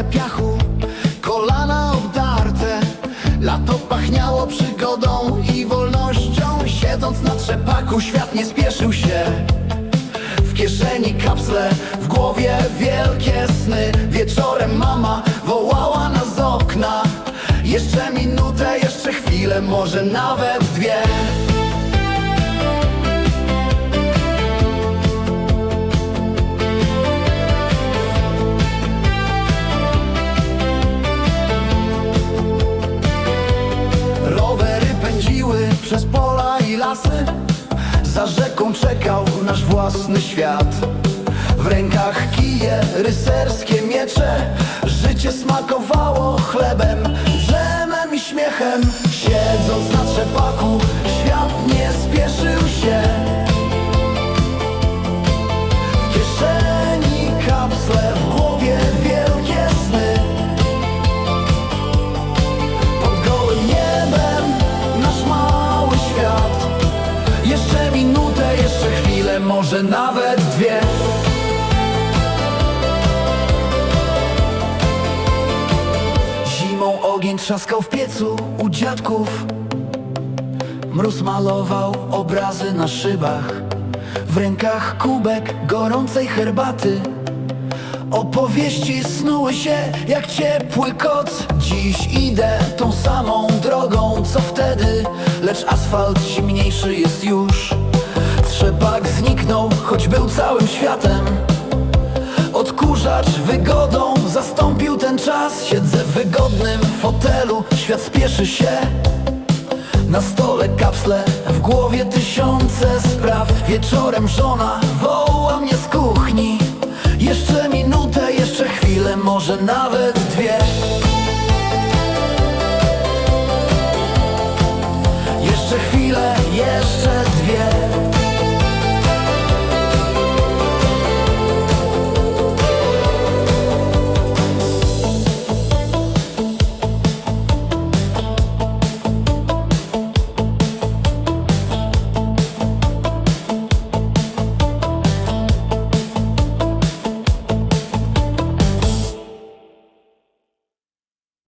pełne piachu, kolana obdarte. Lato pachniało przygodą i wolnością. Siedząc na trzepaku świat nie spieszył się. W kieszeni kapsle, w głowie wielkie sny. Wieczorem mama wołała nas z okna. Jeszcze minutę, jeszcze chwilę, może nawet dwie przez pola i lasy. Za rzeką czekał nasz własny świat. W rękach kije, rycerskie miecze. Życie smakowało chlebem, drzemem i śmiechem. Siedząc na może nawet dwie. Zimą ogień trzaskał w piecu u dziadków. Mróz malował obrazy na szybach. W rękach kubek gorącej herbaty. Opowieści snuły się jak ciepły koc Dziś idę tą samą drogą co wtedy. Lecz asfalt zimniejszy jest już Trzepak zniknął, choć był całym światem. Odkurzacz wygodą zastąpił ten czas. Siedzę w wygodnym fotelu, świat spieszy się. Na stole kapsle, w głowie tysiące spraw. Wieczorem żona woła mnie z kuchni. Jeszcze minutę, jeszcze chwilę, może nawet dwie